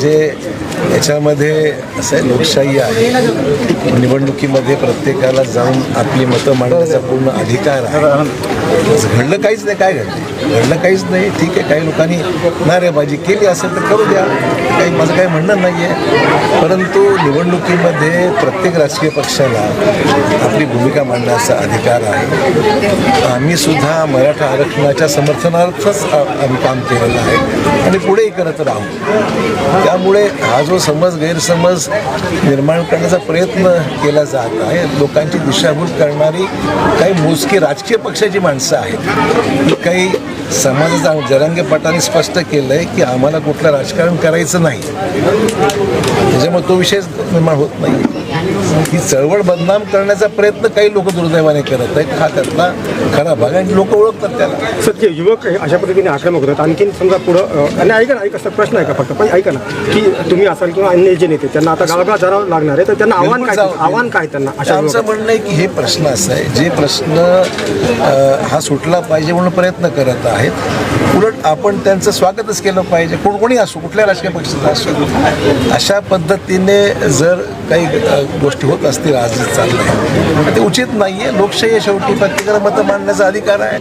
जे याच्यामध्ये असं लोकशाही आहे निवडणुकीमध्ये प्रत्येकाला जाऊन आपली मतं मांडण्याचा पूर्ण अधिकार आहे. घडलं काहीच नाही काय घडलं? घडलं काहीच नाही ठीक आहे काही लोकांनी नारेबाजी केली असेल तर करू द्या. काही माझं काही म्हणणं नाही आहे परंतु निवडणुकीमध्ये प्रत्येक राजकीय पक्षाला आपली भूमिका मांडण्याचा अधिकार आहे. आम्ही सुद्धा मराठा आरक्षणाच्या समर्थनार्थच आम्ही काम केलेलं आहे. आणि पुढेही करत राहू. त्यामुळे हा जो समज गैरसमज निर्माण करण्याचा प्रयत्न केला जात आहे लोकांची दिशाभूल करणारी काही मोजकी राजकीय पक्षाची माणसं आहेत. ही काही समाजाचा जरांगे स्पष्ट केलं आहे की आम्हाला कुठलं राजकारण करायचं नाही. त्याच्यामुळे तो विषयच निर्माण होत नाही ही चळवळ बदनाम करण्याचा प्रयत्न काही लोक दुर्दैवाने करत आहेत. हा त्यातला खरा भाग आणि लोक ओळखतात त्याला. सत्य युवक अशा पद्धतीने आक्रमक होतात आणखीन समजा पुढं आणि ऐका ना ऐका सर प्रश्न आहे का फक्त? पण ऐका ना की तुम्ही असाल किंवा अन्य जे नेते त्यांना आता गावागाव जावं लागणार आहे तर त्यांना आव्हान काय. आव्हान काय त्यांना अशा आमचं? म्हणणं आहे की हे प्रश्न असं आहे जे प्रश्न हा सुटला पाहिजे म्हणून प्रयत्न करत आहेत उलट आपण त्यांचं स्वागतच केलं पाहिजे. कोण कोणी असो कुठल्या राजकीय पक्षाचा असो. अशा पद्धतीने जर काही गोष्टी होत असतील आज चाललं ते उचित नाही आहे लोकशाही शेवटी प्रत्येकाला मतं मांडण्याचा अधिकार आहे.